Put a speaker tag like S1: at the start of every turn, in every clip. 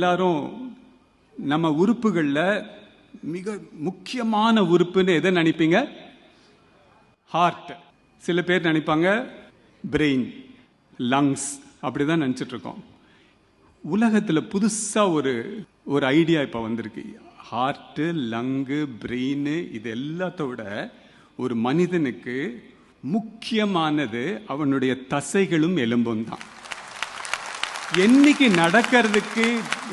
S1: எல்லாரும் நம்ம உறுப்புகளில் மிக முக்கியமான உறுப்புன்னு எதை நினைப்பீங்க? ஹார்ட் சில பேர் நினைப்பாங்க பிரெயின் லங்ஸ் அப்படிதான் தான் நினச்சிட்ருக்கோம். உலகத்தில் புதுசாக ஒரு ஒரு ஐடியா இப்போ வந்திருக்கு. ஹார்ட்டு லங்கு பிரெயின் இது எல்லாத்தோட ஒரு மனிதனுக்கு முக்கியமானது அவனுடைய தசைகளும் எலும்பும் தான். என்னைக்கு நடக்கிறதுக்கு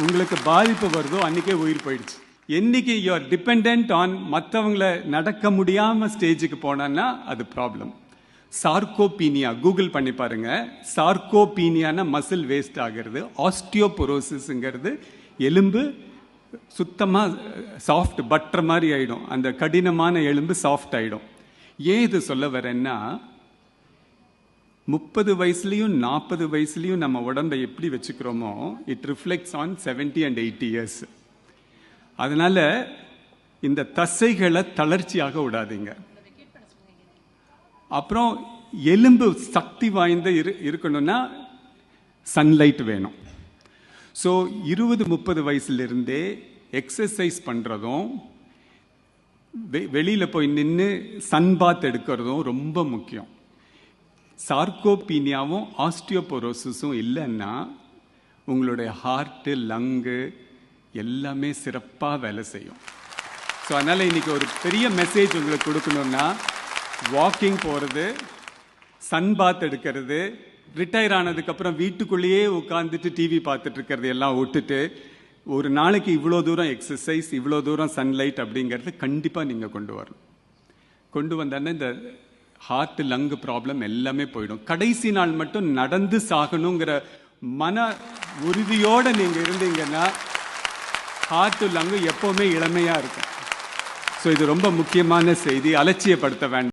S1: உங்களுக்கு பாதிப்பு வருதோ அன்றைக்கே உயிர் போயிடுச்சு. என்னைக்கு யூ ஆர் டிபெண்ட் ஆன் மற்றவங்கள நடக்க முடியாமல் ஸ்டேஜுக்கு போனான்னா அது ப்ராப்ளம் சார்கோபீனியா கூகுள் பண்ணி பாருங்க. சார்கோபீனியான மசில் வேஸ்ட் ஆகிறது ஆஸ்டியோபொரோசிஸுங்கிறது எலும்பு சுத்தமாக சாஃப்ட் பட்டர் மாதிரி ஆகிடும் அந்த கடினமான எலும்பு சாஃப்ட் ஆகிடும் ஏன் இது சொல்ல வரேன்னா முப்பது வயசுலையும் நாற்பது வயசுலையும் நம்ம உடம்பை எப்படி வச்சுக்கிறோமோ it reflects on seventy and eighty years அதனால் இந்த தசைகளை தளர்ச்சியாக விடாதீங்க. அப்புறம் எலும்பு சக்தி வாய்ந்த இரு இருக்கணும்னா சன்லைட் வேணும். ஸோ இருபது முப்பது வயசுலேருந்தே எக்ஸசைஸ் பண்ணுறதும் வெளியில் போய் நின்று சன்பாத் எடுக்கிறதும் ரொம்ப முக்கியம். சார்கோபீனியாவும் ஆஸ்டியோபோரோசிஸும் இல்லைன்னா உங்களுடைய ஹார்ட்டு லங்கு எல்லாமே சிறப்பாக வேலை செய்யும். ஸோ அதனால் இன்றைக்கி ஒரு பெரிய மெசேஜ் உங்களுக்கு கொடுக்கணும்னா வாக்கிங் போகிறது சன் பாத் எடுக்கிறது ரிட்டையர் ஆனதுக்கப்புறம் வீட்டுக்குள்ளேயே உட்காந்துட்டு டிவி பார்த்துட்டு இருக்கிறது எல்லாம் விட்டுட்டு ஒரு நாளைக்கு இவ்வளோ தூரம் எக்ஸசைஸ் இவ்வளோ தூரம் சன்லைட் அப்படிங்கிறது கண்டிப்பாக நீங்கள் கொண்டு வரணும். கொண்டு வந்தோன்னே இந்த ஹார்ட் லங்கு ப்ராப்ளம் எல்லாமே போயிடும். கடைசி நாள் மட்டும் நடந்து சாகணுங்கிற மன உறுதியோடு நீங்கள் இருந்தீங்கன்னா ஹார்ட் லங்கு எப்போவுமே இளமையாக இருக்கும். ஸோ இது ரொம்ப முக்கியமான செய்தி. அலட்சியப்படுத்த வேண்டாம்.